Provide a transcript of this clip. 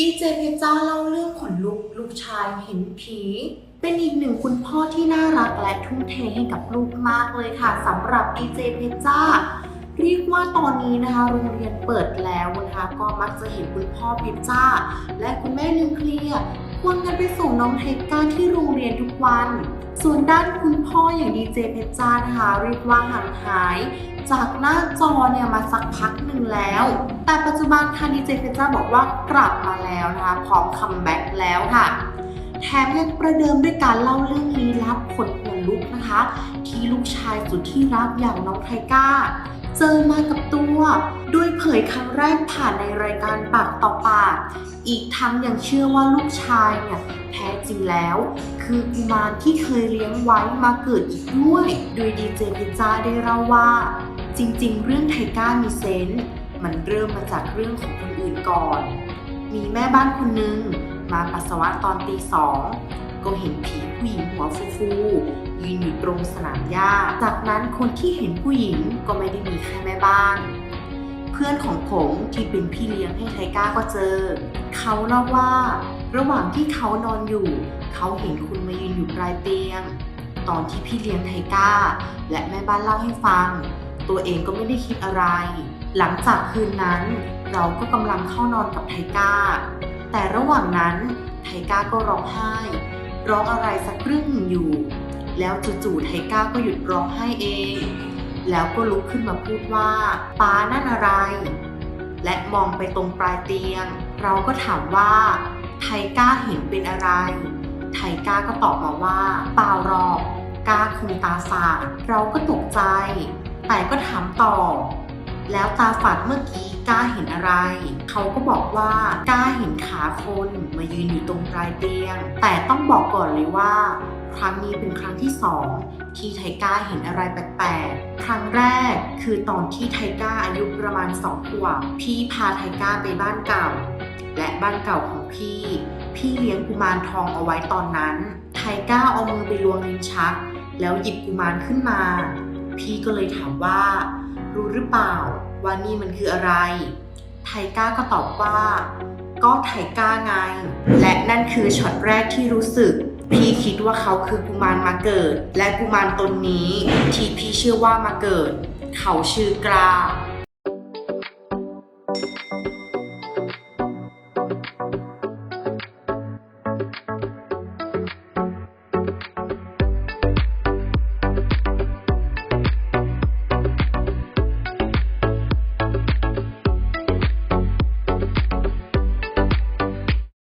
ดีเจเพชรจ้าเล่าเรื่องขนลุกลูกชายเห็นผี เป็นอีกหนึ่งคุณพ่อที่น่ารักและทุ่มเทให้กับลูกมากเลยค่ะสำหรับดีเจเพชรจ้าเรียกว่าตอนนี้นะคะ โรงเรียนเปิดแล้วนะคะก็มักจะเห็นคุณพ่อเพชรจ้า และคุณแม่นิวเคลียร์ควงกันไปส่งน้องไทก้าที่โรงเรียนทุกวัน ส่วนด้านคุณพ่ออย่างดีเจเพชรจ้านะคะเรียกว่าห่างหาย จากหน้าจอเนี่ยมาสักพักหนึ่งแล้ว แต่ปัจจุบันค่ะดีเจเพชรจ้าบอกว่ากลับมาแล้วนะคะพร้อมคัมแบ็กแล้วค่ะ แถมยังประเดิมด้วยการเล่าเรื่องลี้ลับขนหัวลุกนะคะ ที่ลูกชายสุดที่รักอย่างน้องไทก้า เจอมากับตัวโดยเผยครั้งแรกผ่านในรายการปากต่อปาก อีกทั้งยังเชื่อว่าลูกชายเนี่ยแท้จริงแล้ว คือกุมารที่เคยเลี้ยงไว้มาเกิดอีกด้วย โดยดีเจพิจ้าได้เล่าว่า จริงๆ เรื่องไทก้ามีเซนส์มันเริ่มมาจากเรื่องของคนอื่นก่อน มีแม่บ้านคนหนึ่งมาปัสสาวะตอนตีสองก็เห็นผีผู้หญิงหัวฟูๆยืนอยู่ตรงสนามหญ้า จากนั้นคนที่เห็นผู้หญิงก็ไม่ได้มีแค่แม่บ้าน เพื่อนของผมที่เป็นพี่เลี้ยงให้ไทก้าก็เจอ เขาเล่าว่า ระหว่างที่เขานอนอยู่ เขาเห็นคุณมายืนอยู่ปลายเตียง ตอนที่พี่เลี้ยงไทก้า และแม่บ้านเล่าให้ฟัง ตัวเองก็ไม่ได้คิดอะไร หลังจากคืนนั้น เราก็กำลังเข้านอนกับไทก้า แต่ระหว่างนั้นไทก้าก็ร้องไห้ ร้องอะไรสักเรื่องหนึ่งอยู่ แล้วจู่ๆไทก้าก็หยุดร้องไห้เอง แล้วก็ลุกขึ้นมาพูดว่าป้านั่นอะไร และมองไปตรงปลายเตียง เราก็ถามว่าไทก้าเห็นเป็นอะไร ไทก้าก็ตอบมาว่าเปล่าหรอกก้าคงตาฝาดเราก็ตกใจ แต่ก็ถามต่อ แล้วตาฝาดเมื่อกี้ก้าเห็นอะไร เขาก็บอกว่าก้าเห็นขาคนมายืนอยู่ตรงปลายเตียง แต่ต้องบอกก่อนเลยว่า ครั้งนี้เป็นครั้งที่สองที่ไทก้าเห็นอะไรแปลกๆ ครั้งแรกคือตอนที่ไทก้าอายุประมาณสองขวบ พี่พาไทก้าไปบ้านเก่า และบ้านเก่าของพี่ พี่เลี้ยงกุมารทองเอาไว้ตอนนั้น ไทก้าเอามือไปลวงลิ้นชัก แล้วหยิบกุมารขึ้นมา พี่ก็เลยถามว่า รู้หรือเปล่าว่านี่มันคืออะไร ไทก้าก็ตอบว่า ก็ไทก้าไง และนั่นคือช็อตแรกที่รู้สึก พี่คิดว่าเขาคือกุมารมาเกิด และกุมารตนนี้ที่พี่เชื่อว่ามาเกิด เขาชื่อกลา